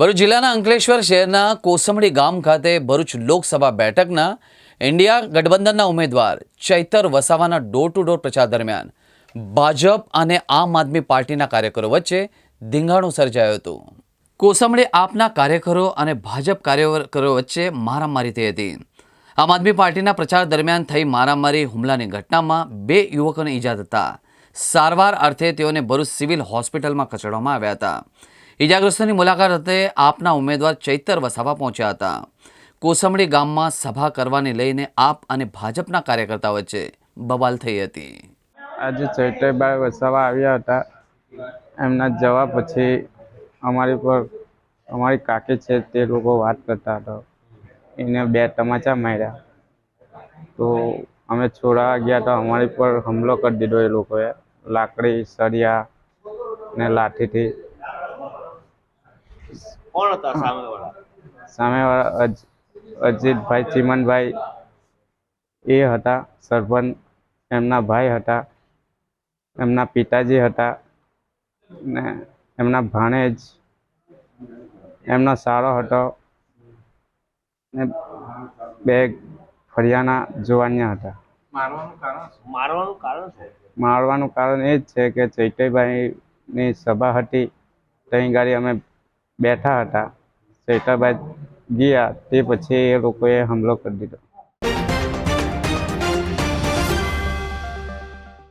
ભરૂચ જિલ્લાના અંકલેશ્વર શહેરના કોસંબડી ગામ ખાતે ભરૂચ લોકસભા બેઠકના ઇન્ડિયા ગઠબંધનના ઉમેદવાર ચૈતર વસાવાના ડોર ટુ ડોર પ્રચાર દરમિયાન ભાજપ અને આમ આદમી પાર્ટીના કાર્યકરો વચ્ચે ધીંગાણું સર્જાયું હતું. કોસંબડી આપના કાર્યકરો અને ભાજપ કાર્યકરો વચ્ચે મારામારી થઈ હતી. આમ આદમી પાર્ટીના પ્રચાર દરમિયાન થઈ મારામારી, હુમલાની ઘટનામાં બે યુવકોને ઈજા થતા સારવાર અર્થે તેઓને ભરૂચ સિવિલ હોસ્પિટલમાં ખસેડવામાં આવ્યા હતા. ઈજાગ્રસ્તોની મુલાકાત હતે આપના ઉમેદવાર ચૈતર વસાવા પહોંચ્યા હતા. કોસંબડી ગામમાં સભા કરવાને લઈને આપ અને ભાજપના કાર્યકર્તા વચ્ચે બવાલ થઈ હતી. આજે ચૈતરભાઈ વસાવા આવ્યા હતા. એમના જવા પછી અમારી પર અમારી કાકી છે તે લોકો વાત કરતા હતા. એને બે તમાચા માર્યા. તો અમે છોડાવા ગયા તો અમારી પર હુમલો કરી દીધો એ લોકોએ. લાકડી, સળિયા ને લાઠીથી કોણ હતા સામેવાળા? સામેવાળા અજીતભાઈ ચીમનભાઈ એ હતા સરપંચ એમના ભાઈ હતા એમના પિતાજી હતા ને એમના ભાણેજ એમનો સારો હતો ને બે ફરિયાના જુવાનિયા હતા. મારવાનું કારણ મારવાનું કારણ એ જ છે કે ચૈતયભાઈની સભા હતી ત્યાં ગાડી અમે બેઠા હતા. ચૈતરભાઈ ગયા તે પછી એ લોકોએ હુમલો કરી દીધો.